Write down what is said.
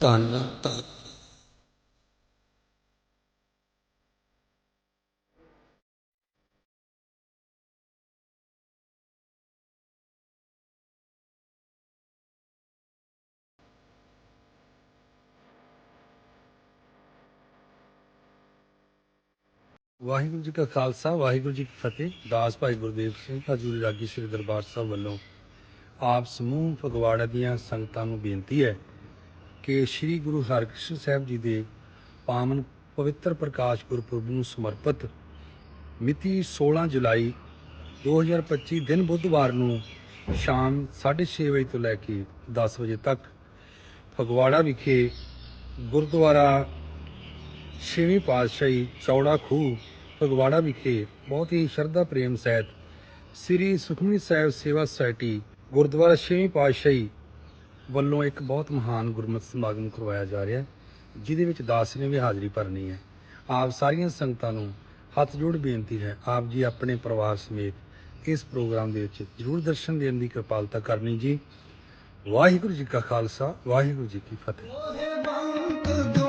ਧੰਨ ਧੰਨ। ਵਾਹਿਗੁਰੂ ਜੀ ਕਾ ਖਾਲਸਾ, ਵਾਹਿਗੁਰੂ ਜੀ ਕੀ ਫਤਿਹ। ਦਾਸ ਭਾਈ ਗੁਰਦੇਵ ਸਿੰਘ ਹਜ਼ੂਰੀ ਰਾਗੀ ਸ੍ਰੀ ਦਰਬਾਰ ਸਾਹਿਬ ਵੱਲੋਂ ਆਪ ਸਮੂਹ ਫਗਵਾੜਾ ਦੀਆਂ ਸੰਗਤਾਂ ਨੂੰ ਬੇਨਤੀ ਹੈ ਕਿ ਸ੍ਰੀ ਗੁਰੂ ਹਰਕ੍ਰਿਸ਼ਨ ਸਾਹਿਬ ਜੀ ਦੇ ਪਾਵਨ ਪਵਿੱਤਰ ਪ੍ਰਕਾਸ਼ ਗੁਰਪੁਰਬ ਨੂੰ ਸਮਰਪਿਤ ਮਿਤੀ 16 ਜੁਲਾਈ 2025 ਦਿਨ ਬੁੱਧਵਾਰ ਨੂੰ ਸ਼ਾਮ 6:30 ਵਜੇ ਤੋਂ ਲੈ ਕੇ 10 ਵਜੇ ਤੱਕ ਫਗਵਾੜਾ ਵਿਖੇ ਗੁਰਦੁਆਰਾ ਛੇਵੀਂ ਪਾਤਸ਼ਾਹੀ ਚੌੜਾ ਖੂਹ ਫਗਵਾੜਾ ਵਿਖੇ ਬਹੁਤ ਹੀ ਸ਼ਰਧਾ ਪ੍ਰੇਮ ਸਹਿਤ ਸ੍ਰੀ ਸੁਖਮਨੀ ਸਾਹਿਬ ਸੇਵਾ ਸੁਸਾਇਟੀ ਗੁਰਦੁਆਰਾ ਛੇਵੀਂ ਪਾਤਸ਼ਾਹੀ ਵੱਲੋਂ ਇੱਕ ਬਹੁਤ ਮਹਾਨ ਗੁਰਮਤਿ ਸਮਾਗਮ ਕਰਵਾਇਆ ਜਾ ਰਿਹਾ ਜਿਹਦੇ ਵਿੱਚ ਦਾਸ ਨੇ ਵੀ ਹਾਜ਼ਰੀ ਭਰਨੀ ਹੈ। ਆਪ ਸਾਰੀਆਂ ਸੰਗਤਾਂ ਨੂੰ ਹੱਥ ਜੋੜ ਬੇਨਤੀ ਹੈ, ਆਪ ਜੀ ਆਪਣੇ ਪਰਿਵਾਰ ਸਮੇਤ ਇਸ ਪ੍ਰੋਗਰਾਮ ਦੇ ਵਿੱਚ ਜਰੂਰ ਦਰਸ਼ਨ ਦੇਣ ਦੀ ਕਿਰਪਾਲਤਾ ਕਰਨੀ ਜੀ। ਵਾਹਿਗੁਰੂ ਜੀ ਕਾ ਖਾਲਸਾ, ਵਾਹਿਗੁਰੂ ਜੀ ਕੀ ਫਤਿਹ।